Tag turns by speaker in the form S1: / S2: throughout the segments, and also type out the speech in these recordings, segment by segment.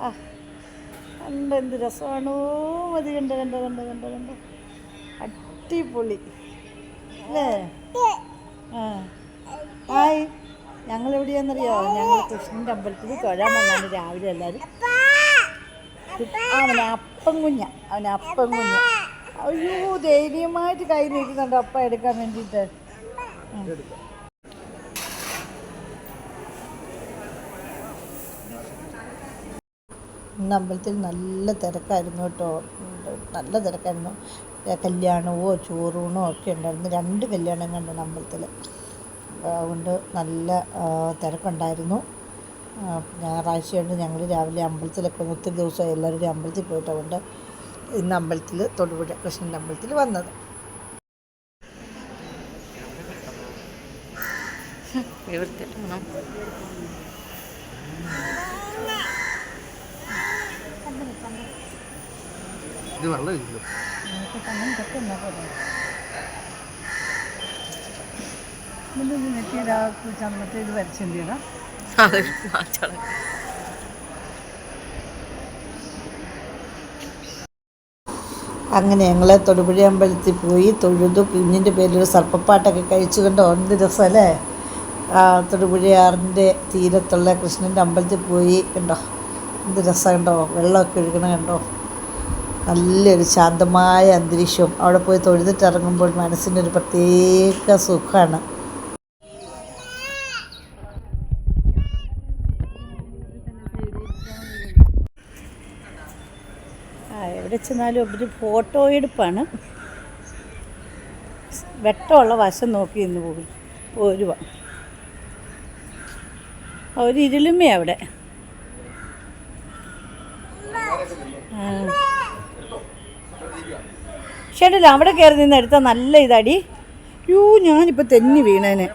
S1: ആ രസമാണോ? മതി കണ്ട കണ്ട കണ്ട കണ്ട കണ്ട. അടിപൊളി. അല്ലേ? ആ. ഞങ്ങൾ എവിടെയാണെന്നറിയോ ഞങ്ങൾ കൃഷ്ണന്റെ അമ്പലത്തിൽ തൊഴാൻ വന്നാണ് രാവിലെ എല്ലാവരും. അവന് അപ്പം കുഞ്ഞ. അവന് അപ്പം കുഞ്ഞ. അയ്യോ ധൈര്യമായിട്ട് കൈ നീക്കുന്നുണ്ട് അപ്പം എടുക്കാൻ വേണ്ടിയിട്ട്. ഇന്ന് അമ്പലത്തിൽ നല്ല തിരക്കായിരുന്നു കേട്ടോ. നല്ല തിരക്കായിരുന്നു. കല്യാണമോ ചോറൂണോ ഒക്കെ ഉണ്ടായിരുന്നു. രണ്ട് കല്യാണം കണ്ടാണ് അമ്പലത്തിൽ അതുകൊണ്ട് നല്ല തിരക്കുണ്ടായിരുന്നു. ഞായറാഴ്ചയുണ്ട് ഞങ്ങൾ രാവിലെ അമ്പലത്തിലൊക്കെ ഒത്തിരി ദിവസം എല്ലാവരുടെയും അമ്പലത്തിൽ പോയിട്ട് അതുകൊണ്ട് ഇന്ന് അമ്പലത്തിൽ തൊടുപുഴ കൃഷ്ണന്റെ അമ്പലത്തിൽ വന്നത്.
S2: ഇത് വെള്ളം
S1: ഇല്ല ഇത് വരച്ചെന്തിയടാ അങ്ങനെ ഞങ്ങളെ തൊടുപുഴ അമ്പലത്തിൽ പോയി തൊഴുതു. കുഞ്ഞിന്റെ പേരിൽ ഒരു സർപ്പപ്പാട്ടൊക്കെ കഴിച്ചു കണ്ടോ എന്ത് രസമല്ലേ ആ തൊടുപുഴയാറിന്റെ തീരത്തുള്ള കൃഷ്ണന്റെ അമ്പലത്തിൽ പോയി കണ്ടോ? എന്ത് രസം കണ്ടോ? വെള്ളമൊക്കെ ഒഴുകണ കണ്ടോ? നല്ലൊരു ശാന്തമായ അന്തരീക്ഷവും അവിടെ പോയി തൊഴുതിട്ടിറങ്ങുമ്പോൾ മനസ്സിനൊരു പ്രത്യേക സുഖമാണ് എവിടെ ചെന്നാലും ഒരു ഫോട്ടോ എടുപ്പാണ്. വെട്ടമുള്ള വശം നോക്കി ഇന്ന് പോകും ഒരു ഒരു ഇരുളുമേ അവിടെ. ആ. ചേട്ടല്ല അവിടെ കയറി നിന്ന് എടുത്ത നല്ല ഇതാടി. യൂ ഞാനിപ്പോൾ തെന്നി വീണേനെ.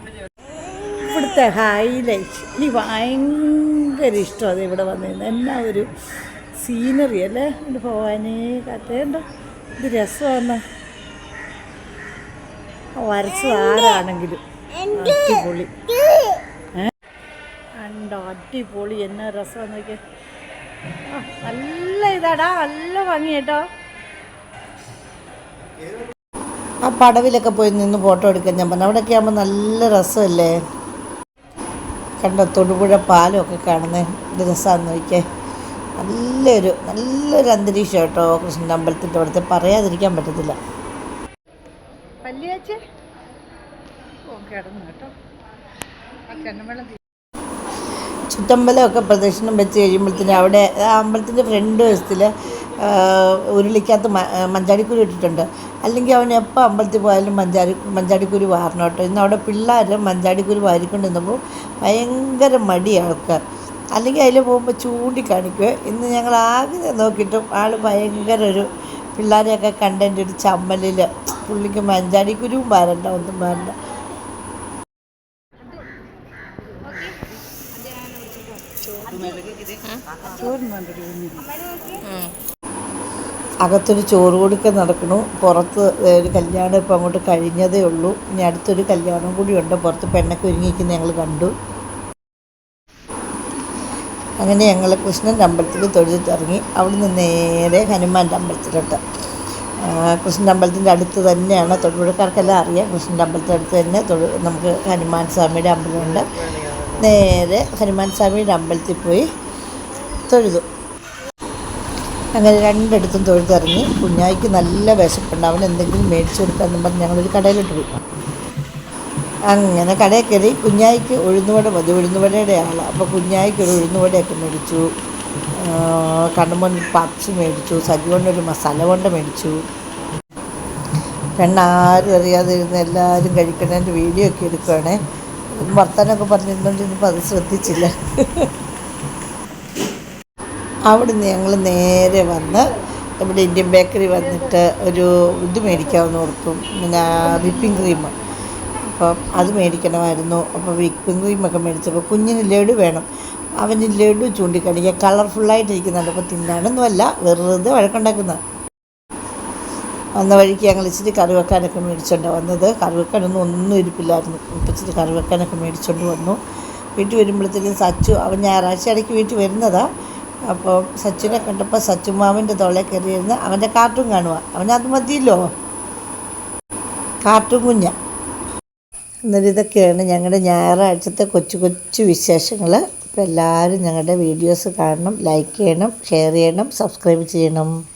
S1: ഇവിടുത്തെ ഹൈലൈറ്റ് എനിക്ക് ഭയങ്കര ഇഷ്ടമാണ് ഇവിടെ വന്നിരുന്നത് എന്നാ ഒരു സീനറി അല്ലേ? ഇവിടെ ഭവാനേ കത്തേണ്ട ഇത് രസമാണ്. വരച്ചത് ആരാണെങ്കിലും. അടിപൊളി. കണ്ടോ അടിപൊളി. എന്നാ രസം നോക്കിയ നല്ല ഇതാടാ. നല്ല ഭംഗി കേട്ടോ ആ പടവിലൊക്കെ പോയി നിന്ന് ഫോട്ടോ എടുക്കാൻ ഞാൻ പറഞ്ഞു. അവിടെയൊക്കെ ആകുമ്പോൾ നല്ല രസമല്ലേ? കണ്ട തൊടുപുഴ പാലമൊക്കെ കാണുന്നത് ഇത് രസമാണെന്ന് നോക്കിയേ. നല്ലൊരു നല്ലൊരു അന്തരീക്ഷം കേട്ടോ കൃഷ്ണന്റെ അമ്പലത്തിന്റെ അവിടുത്തെ. പറയാതിരിക്കാൻ പറ്റത്തില്ല. ചുറ്റമ്പലമൊക്കെ പ്രദക്ഷിണം വെച്ച് കഴിയുമ്പോഴത്തേനും അവിടെ ആ അമ്പലത്തിന്റെ ഫ്രണ്ട് വശത്തിൽ ഉരുളിക്കകത്ത് മഞ്ചാടിക്കുരു ഇട്ടിട്ടുണ്ട്. അല്ലെങ്കിൽ അവൻ എപ്പോൾ അമ്പലത്തിൽ പോയാലും മഞ്ചാടി മഞ്ചാടിക്കുരു വാരണം കേട്ടോ. ഇന്ന് അവിടെ പിള്ളേർ മഞ്ചാടിക്കുരു വാരിക്കൊണ്ടിരുന്നപ്പോൾ ഭയങ്കര മടി ആൾക്കാർ. അല്ലെങ്കിൽ അതിൽ പോകുമ്പോൾ ചൂണ്ടിക്കാണിക്കുക. ഇന്ന് ഞങ്ങൾ ആകെ നോക്കിയിട്ടും ആൾ ഭയങ്കര ഒരു പിള്ളേരെയൊക്കെ കണ്ടതിന്റെ ഒരു ചമ്മലിൽ പുള്ളിക്ക് മഞ്ചാടിക്കുരുവും വാരണ്ട ഒന്നും വാരണ്ട. അകത്തൊരു ചോറ് കൊടുക്കൽ നടക്കണു. പുറത്ത് ഒരു കല്യാണം ഇപ്പം അങ്ങോട്ട് കഴിഞ്ഞതേ ഉള്ളൂ. ഇനി അടുത്തൊരു കല്യാണം കൂടി ഉണ്ട്. പുറത്ത് പെണ്ണൊക്കെ ഒരുങ്ങിയിരിക്കുന്ന ഞങ്ങൾ കണ്ടു. അങ്ങനെ ഞങ്ങൾ കൃഷ്ണന്റെ അമ്പലത്തിൽ തൊഴുതിട്ടിറങ്ങി നിന്ന് നേരെ ഹനുമാന്റെ അമ്പലത്തിലോട്ട്. കൃഷ്ണന്റെ അമ്പലത്തിന്റെ അടുത്ത് തന്നെയാണ് തൊഴിലുഴക്കാർക്കെല്ലാം അറിയാം. കൃഷ്ണന്റെ അമ്പലത്തിന്റെ അടുത്ത് തന്നെ തൊഴു നമുക്ക് ഹനുമാൻ സ്വാമിയുടെ അമ്പലമുണ്ട്. നേരെ ഹനുമാൻ സ്വാമിയുടെ അമ്പലത്തിൽ പോയി തൊഴുതു. അങ്ങനെ രണ്ടിടത്തും തൊഴുതിറങ്ങി കുഞ്ഞായിക്ക് നല്ല വിശപ്പുണ്ട്. അവൻ എന്തെങ്കിലും മേടിച്ചു കൊടുക്കാമെന്നും പറഞ്ഞ് ഞങ്ങളൊരു കടയിലോട്ട് പോയി. അങ്ങനെ കടയിൽ കയറി കുഞ്ഞായിക്ക് ഉഴുന്നുവട മതി. ഉഴുന്നുവടയുടെ ആളാണ് അപ്പോൾ കുഞ്ഞായിക്ക് ഒരു ഉഴുന്നുവടയൊക്കെ മേടിച്ചു. കണ്ണുമോൻ പപ്സ് മേടിച്ചു. ഒരു മസാല കൊണ്ട മേടിച്ചു. പെണ്ണാരും അറിയാതെ ഇരുന്ന് എല്ലാവരും കഴിക്കണതിന്റെ വീഡിയോ ഒക്കെ എടുക്കുകയാണേ വർത്തമാനമൊക്കെ പറഞ്ഞിരുന്നുകൊണ്ട് ഇനിയിപ്പോൾ അത് ശ്രദ്ധിച്ചില്ല. അവിടുന്ന് ഞങ്ങൾ നേരെ വന്ന് ഇവിടെ ഇന്ത്യൻ ബേക്കറി വന്നിട്ട് ഒരു ഇത് മേടിക്കാമെന്ന് ഓർത്തു. പിന്നെ വിപ്പിംഗ് ക്രീം അപ്പം അത് മേടിക്കണമായിരുന്നു. അപ്പോൾ വിപ്പിംഗ് ക്രീമൊക്കെ മേടിച്ചപ്പോൾ കുഞ്ഞിന് ലഡു വേണം. അവന് ലഡു ചൂണ്ടിക്കാണിക്കുക കളർഫുള്ളായിട്ടിരിക്കുന്നുണ്ട് അപ്പോൾ തിന്നാനൊന്നുമല്ല വെറുതെ വഴക്കുണ്ടാക്കുന്നത് വന്ന വഴിക്ക് ഞങ്ങൾ ഇച്ചിരി കറിവെക്കാനൊക്കെ മേടിച്ചോണ്ട് വന്നത്. കറിവെക്കാനൊന്നും ഒന്നും ഇരിപ്പില്ലായിരുന്നു. ഇപ്പം ഇച്ചിരി കറിവെക്കാനൊക്കെ മേടിച്ചോണ്ട് വന്നു. വീട്ടിൽ വരുമ്പോഴത്തേക്കും സച്ചു അവൻ ഞായറാഴ്ച ഇടയ്ക്ക് വീട്ടിൽ വരുന്നതാ. അപ്പോൾ സച്ചിനെ കണ്ടപ്പോൾ സച്ചു മാമിന്റെ തൊള്ളയിൽ കയറിയിരുന്ന് അവന്റെ കാർട്ടൂൺ കാണുക അവനത് മതിയല്ലോ? കാർട്ടൂൺ കുഞ്ഞ. എന്നിട്ട് ഇതൊക്കെയാണ് ഞങ്ങളുടെ ഞായറാഴ്ചത്തെ കൊച്ചു കൊച്ചു വിശേഷങ്ങൾ അപ്പോൾ എല്ലാവരും ഞങ്ങളുടെ വീഡിയോസ് കാണണം ലൈക്ക് ചെയ്യണം ഷെയർ ചെയ്യണം സബ്സ്ക്രൈബ് ചെയ്യണം.